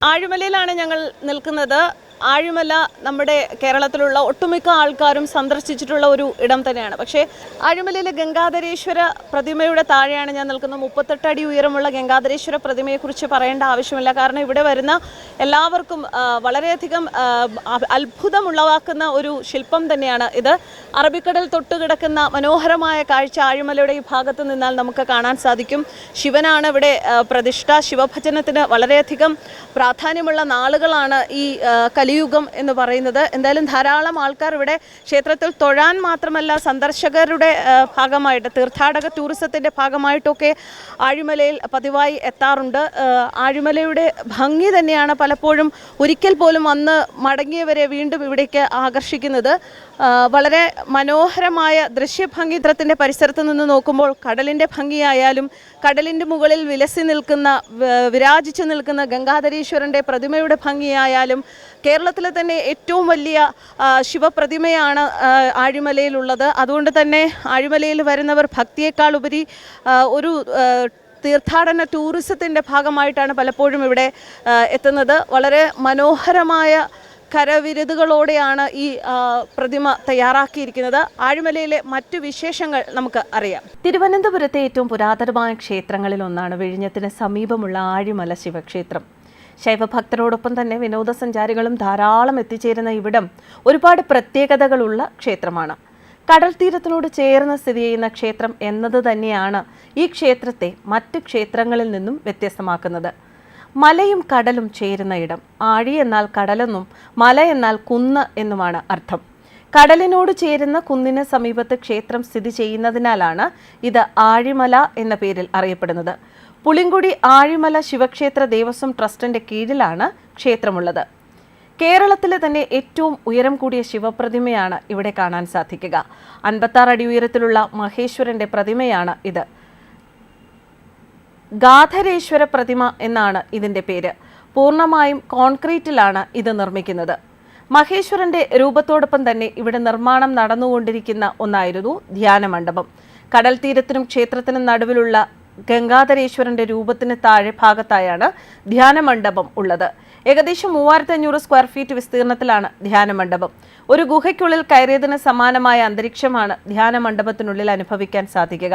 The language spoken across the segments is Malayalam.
ആഴിമലയിലാണ് ഞങ്ങൾ നിൽക്കുന്നത്. ആഴിമല നമ്മുടെ കേരളത്തിലുള്ള ഒട്ടുമിക്ക ആൾക്കാരും സന്ദർശിച്ചിട്ടുള്ള ഒരു ഇടം തന്നെയാണ്. പക്ഷേ ആഴിമലയിലെ ഗംഗാധരേശ്വര പ്രതിമയുടെ താഴെയാണ് ഞാൻ നിൽക്കുന്നത്. മുപ്പത്തെട്ട് അടി ഉയരമുള്ള ഗംഗാധരേശ്വര പ്രതിമയെക്കുറിച്ച് പറയേണ്ട ആവശ്യമില്ല. കാരണം ഇവിടെ വരുന്ന എല്ലാവർക്കും വളരെയധികം അത്ഭുതമുള്ളവാക്കുന്ന ഒരു ശില്പം തന്നെയാണ് ഇത്. അറബിക്കടൽ തൊട്ട് കിടക്കുന്ന മനോഹരമായ കാഴ്ച ആഴിമലയുടെ ഈ ഭാഗത്ത് നിന്നാൽ നമുക്ക് കാണാൻ സാധിക്കും. ശിവനാണ് ഇവിടെ പ്രതിഷ്ഠ. ശിവഭജനത്തിന് വളരെയധികം പ്രാധാന്യമുള്ള നാളുകളാണ് ഈ ആ, കലിയുഗം എന്ന് പറയുന്നത്. എന്തായാലും ധാരാളം ആൾക്കാർ ഇവിടെ ക്ഷേത്രത്തിൽ തൊഴാൻ മാത്രമല്ല സന്ദർശകരുടെ ഭാഗമായിട്ട് തീർത്ഥാടക ടൂറിസത്തിന്റെ ഭാഗമായിട്ടൊക്കെ ആഴിമലയിൽ പതിവായി എത്താറുണ്ട്. ആഴിമലയുടെ ഭംഗി തന്നെയാണ് പലപ്പോഴും ഒരിക്കൽ പോലും വന്ന് മടങ്ങിയവരെ വീണ്ടും ഇവിടേക്ക് ആകർഷിക്കുന്നത്. വളരെ മനോഹരമായ ദൃശ്യഭംഗി ചിത്രത്തിന്റെ പരിസരത്ത് നിന്ന് നോക്കുമ്പോൾ കടലിന്റെ ഭംഗിയായാലും കടലിന്റെ മുകളിൽ വിലസി നിൽക്കുന്ന വിരാജിച്ചു നിൽക്കുന്ന ഗംഗാധരീശ്വരന്റെ പ്രതിമയുടെ ഭംഗിയായാലും കേരളത്തിലെ തന്നെ ഏറ്റവും വലിയ ശിവപ്രതിമയാണ് ആഴിമലയിലുള്ളത്. അതുകൊണ്ട് തന്നെ ആഴിമലയിൽ വരുന്നവർ ഭക്തിയേക്കാൾ ഉപരി ഒരു തീർത്ഥാടന ടൂറിസത്തിന്റെ ഭാഗമായിട്ടാണ് പലപ്പോഴും ഇവിടെ എത്തുന്നത്. വളരെ മനോഹരമായ കരവിരുതുകളോടെയാണ് ഈ പ്രതിമ തയ്യാറാക്കിയിരിക്കുന്നത്. ആഴിമലയിലെ മറ്റു വിശേഷങ്ങൾ നമുക്ക് അറിയാം. തിരുവനന്തപുരത്തെ ഏറ്റവും പുരാതനമായ ക്ഷേത്രങ്ങളിൽ ഒന്നാണ് വിഴിഞ്ഞത്തിന് സമീപമുള്ള ആഴിമല ശിവക്ഷേത്രം. ശൈവഭക്തരോടൊപ്പം തന്നെ വിനോദസഞ്ചാരികളും ധാരാളം എത്തിച്ചേരുന്ന ഇവിടം ഒരുപാട് പ്രത്യേകതകളുള്ള ക്ഷേത്രമാണ്. കടൽ തീരത്തിനോട് ചേർന്ന് സ്ഥിതി ചെയ്യുന്ന ക്ഷേത്രം എന്നത് തന്നെയാണ് ഈ ക്ഷേത്രത്തെ മറ്റ് ക്ഷേത്രങ്ങളിൽ നിന്നും വ്യത്യസ്തമാക്കുന്നത്. മലയും കടലും ചേരുന്ന ഇടം. ആഴി എന്നാൽ കടലെന്നും മല എന്നാൽ കുന്ന് എന്നുമാണ് അർത്ഥം. കടലിനോട് ചേരുന്ന കുന്നിന് സമീപത്ത് ക്ഷേത്രം സ്ഥിതി ചെയ്യുന്നതിനാലാണ് ഇത് ആഴിമല എന്ന പേരിൽ അറിയപ്പെടുന്നത്. പുളിങ്കുടി ആഴിമല ശിവക്ഷേത്ര ദേവസ്വം ട്രസ്റ്റിന്റെ കീഴിലാണ് ക്ഷേത്രമുള്ളത്. കേരളത്തിലെ തന്നെ ഏറ്റവും ഉയരം കൂടിയ ശിവപ്രതിമയാണ് ഇവിടെ കാണാൻ സാധിക്കുക. അൻപത്താറ് അടി ഉയരത്തിലുള്ള മഹേശ്വരന്റെ പ്രതിമയാണ് ഇത്. ഗാധരേശ്വര പ്രതിമ എന്നാണ് ഇതിന്റെ പേര്. പൂർണമായും കോൺക്രീറ്റിലാണ് ഇത് നിർമ്മിക്കുന്നത്. മഹേശ്വരന്റെ രൂപത്തോടൊപ്പം തന്നെ ഇവിടെ നിർമ്മാണം നടന്നുകൊണ്ടിരിക്കുന്ന ഒന്നായിരുന്നു ധ്യാന മണ്ഡപം കടൽ തീരത്തിനും ക്ഷേത്രത്തിനും നടുവിലുള്ള ഗംഗാധരേശ്വരന്റെ രൂപത്തിന് താഴെ ഭാഗത്തായാണ് ധ്യാന മണ്ഡപം ഉള്ളത്. ഏകദേശം മൂവായിരത്തി അഞ്ഞൂറ് സ്ക്വയർ ഫീറ്റ് വിസ്തീർണത്തിലാണ് ധ്യാന മണ്ഡപം ഒരു ഗുഹയ്ക്കുള്ളിൽ കയറിയതിന് സമാനമായ അന്തരീക്ഷമാണ് ധ്യാന മണ്ഡപത്തിനുള്ളിൽ അനുഭവിക്കാൻ സാധിക്കുക.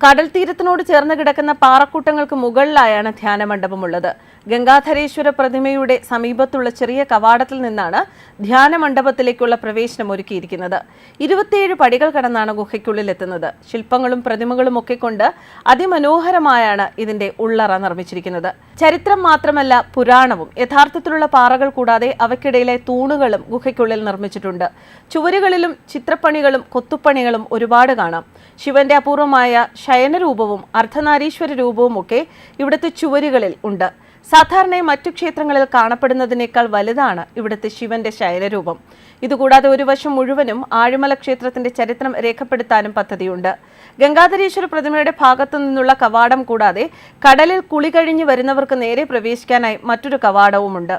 കടൽ തീരത്തിനോട് ചേർന്ന് കിടക്കുന്ന പാറക്കൂട്ടങ്ങൾക്ക് മുകളിലായാണ് ധ്യാനമണ്ഡപമുള്ളത്. ഗംഗാധരേശ്വര പ്രതിമയുടെ സമീപത്തുള്ള ചെറിയ കവാടത്തിൽ നിന്നാണ് ധ്യാനമണ്ഡപത്തിലേക്കുള്ള പ്രവേശനം ഒരുക്കിയിരിക്കുന്നത്. ഇരുപത്തിയേഴ് പടികൾ കടന്നാണ് ഗുഹയ്ക്കുള്ളിൽ എത്തുന്നത്. ശില്പങ്ങളും പ്രതിമകളും ഒക്കെ കൊണ്ട് അതിമനോഹരമായാണ് ഇതിന്റെ ഉള്ളറ നിർമ്മിച്ചിരിക്കുന്നത്. ചരിത്രം മാത്രമല്ല പുരാണവും. യഥാർത്ഥത്തിലുള്ള പാറകൾ കൂടാതെ അവയ്ക്കിടയിലെ തൂണുകളും ഗുഹയ്ക്കുള്ളിൽ നിർമ്മിച്ചിട്ടുണ്ട്. ചുവരുകളിലും ചിത്രപ്പണികളും കൊത്തുപ്പണികളും ഒരുപാട് കാണാം. ശിവന്റെ അപൂർവമായ ശയനരൂപവും അർദ്ധനാരീശ്വര രൂപവും ഒക്കെ ഇവിടുത്തെ ചുവരുകളിൽ ഉണ്ട്. സാധാരണയായി മറ്റു ക്ഷേത്രങ്ങളിൽ കാണപ്പെടുന്നതിനേക്കാൾ വലുതാണ് ഇവിടുത്തെ ശിവന്റെ ശൈലരൂപം. ഇതുകൂടാതെ ഒരു വശം മുഴുവനും ആഴിമല ക്ഷേത്രത്തിന്റെ ചരിത്രം രേഖപ്പെടുത്താനും പദ്ധതിയുണ്ട്. ഗംഗാധരീശ്വര പ്രതിമയുടെ ഭാഗത്തു നിന്നുള്ള കവാടം കൂടാതെ കടലിൽ കുളി കഴിഞ്ഞ് വരുന്നവർക്ക് നേരെ പ്രവേശിക്കാനായി മറ്റൊരു കവാടവുമുണ്ട്.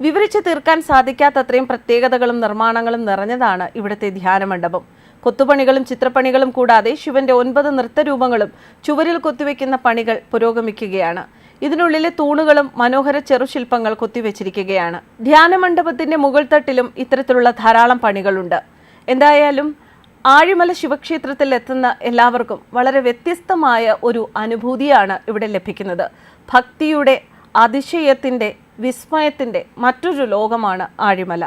വിവരിച്ചു തീർക്കാൻ സാധിക്കാത്തത്രയും പ്രത്യേകതകളും നിർമ്മാണങ്ങളും നിറഞ്ഞതാണ് ഇവിടുത്തെ ധ്യാനമണ്ഡപം. കൊത്തുപണികളും ചിത്രപ്പണികളും കൂടാതെ ശിവന്റെ ഒൻപത് നൃത്തരൂപങ്ങളും ചുവരിൽ കൊത്തിവെക്കുന്ന പണികൾ പുരോഗമിക്കുകയാണ്. ഇതിനുള്ളിലെ തൂണുകളും മനോഹര ചെറുശില്പങ്ങൾ കൊത്തിവെച്ചിരിക്കുകയാണ്. ധ്യാനമണ്ഡപത്തിന്റെ മുകൾ തട്ടിലും ഇത്തരത്തിലുള്ള ധാരാളം പണികളുണ്ട്. എന്തായാലും ആഴിമല ശിവക്ഷേത്രത്തിൽ എത്തുന്ന എല്ലാവർക്കും വളരെ വ്യത്യസ്തമായ ഒരു അനുഭൂതിയാണ് ഇവിടെ ലഭിക്കുന്നത്. ഭക്തിയുടെ അതിശയത്തിന്റെ വിസ്മയത്തിന്റെ മറ്റൊരു ലോകമാണ് ആഴിമല.